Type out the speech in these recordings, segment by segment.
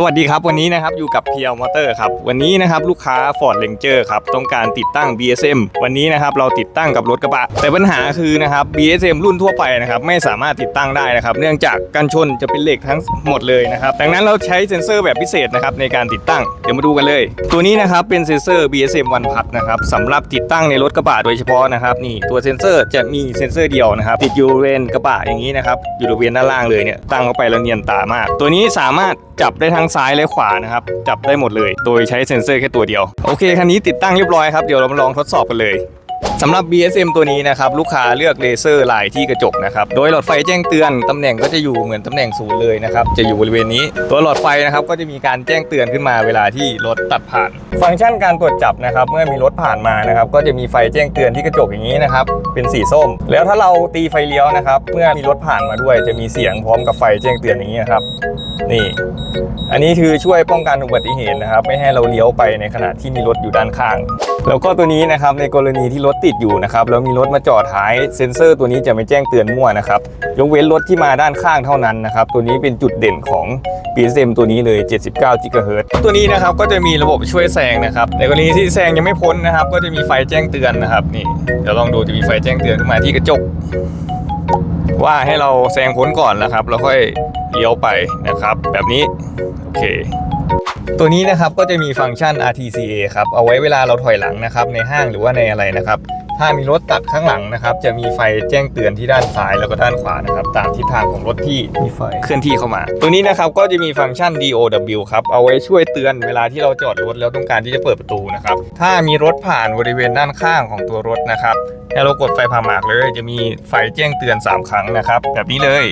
สวัสดีครับวันนี้นะครับอยู่กับเพียวมอเตอร์ครับวันนี้นะครับลูกค้า Ford Ranger ครับต้องการติดตั้ง BSM วันนี้นะครับเราติดตั้งกับรถกระบะ แต่ปัญหาคือนะครับ BSM รุ่นทั่วไปนะครับไม่สามารถติดตั้งได้นะครับเนื่องจากกันชนจะเป็นเหล็กทั้งหมดเลยนะครับดังนั้นเราใช้เซ็นเซอร์แบบพิเศษนะครับในการติดตั้งเดี๋ยวมาดูกันเลย ตัวนี้นะครับเป็นเซ็นเซอร์ BSM วันพัดนะครับสำหรับติดตั้งในรถกระบะโดยเฉพาะนะครับนี่ตัวเซ็นเซอร์จะมีเซ็นเซอร์เดียวนะครับติดอยู่บริเวณกระบะอย่างนี้นะครับอยู่บริเวณด้านล่างเลยเนี่ยตั้งเข้าไปแล้วเนียนตามาก ตัวนี้สามารถ จับได้ทั้งซ้ายและขวานะครับ จับได้หมดเลย โดยใช้เซ็นเซอร์แค่ตัวเดียว โอเค คันนี้ติดตั้งเรียบร้อยครับ เดี๋ยวเรามาลองทดสอบกันเลย สำหรับ BSM ตัวนี้นะครับลูกค้าเลือกเลเซอร์ลายที่กระจกนะครับโดยหลอดไฟแจ้งเตือนตำแหน่งก็จะอยู่เหมือนตำแหน่งศูนย์เลยนะครับจะอยู่บริเวณนี้ ตัวหลอดไฟนะครับก็จะมีการแจ้งเตือนขึ้นมาเวลาที่รถตัดผ่าน ฟังก์ชันการตรวจจับนะครับเมื่อมีรถผ่านมานะครับก็จะมีไฟแจ้งเตือนที่กระจกอย่างนี้นะครับเป็นสีส้ม แล้วถ้าเราตีไฟเลี้ยวนะครับเมื่อมีรถผ่านมาด้วย จะมีเสียงพร้อมกับไฟแจ้งเตือนอย่างนี้นะครับนี่ อันนี้คือช่วยป้องกันอุบัติเหตุนะครับไม่ให้เราเลี้ยวไปในขณะที่มีรถอยู่ด้านข้าง แล้วก็ตัวนี้นะครับในกรณีที่รถติดอยู่นะครับแล้วมีรถมาจอดท้ายเซ็นเซอร์ตัวนี้จะไม่แจ้งเตือนมั่วนะครับยกเว้นรถที่มาด้านข้างเท่านั้นนะครับตัวนี้เป็นจุดเด่นของ PSM ตัวนี้เลย 79 GHz ตัวนี้นะครับก็จะมีระบบช่วยแซงนะครับในกรณีที่แซงยังไม่พ้นนะครับ ก็จะมีไฟแจ้งเตือนนะครับนี่เดี๋ยวลองดูจะมีไฟแจ้งเตือนขึ้นมาที่กระจก ว่าให้เราแซงพ้นก่อนนะครับ แล้วค่อยเลี้ยวไปนะครับ แบบนี้ โอเค ตัวนี้นะครับก็จะมีฟังก์ชัน RTCA ครับ เอาไว้เวลาเราถอยหลังนะครับ ในห้างหรือว่าในอะไรนะครับ ถ้ามีรถตัดข้างหลังนะครับ จะมีไฟแจ้งเตือนที่ด้านซ้ายแล้วก็ด้านขวานะครับ ตามทิศทางของรถที่มีไฟเคลื่อนที่เข้ามา ตัวนี้นะครับก็จะมีฟังก์ชัน DOW ครับ เอาไว้ช่วยเตือนเวลาที่เราจอดรถแล้วต้องการที่จะเปิดประตูนะครับ ถ้ามีรถผ่านบริเวณด้านข้างของตัวรถนะครับให้เรากดไฟผ่าหมากเลย จะมีไฟแจ้งเตือน 3 ครั้งนะครับ แบบนี้เลย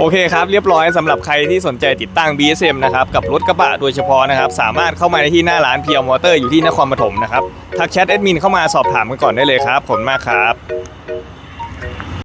โอเคครับเรียบร้อยสำหรับใครที่สนใจติดตั้ง BSM นะครับกับรถกระบะโดยเฉพาะนะครับสามารถเข้ามาในที่หน้าร้านเพียวมอเตอร์อยู่ที่นครปฐมนะครับทักแชทแอดมินเข้ามาสอบถามกันก่อนได้เลยครับผมมากครับ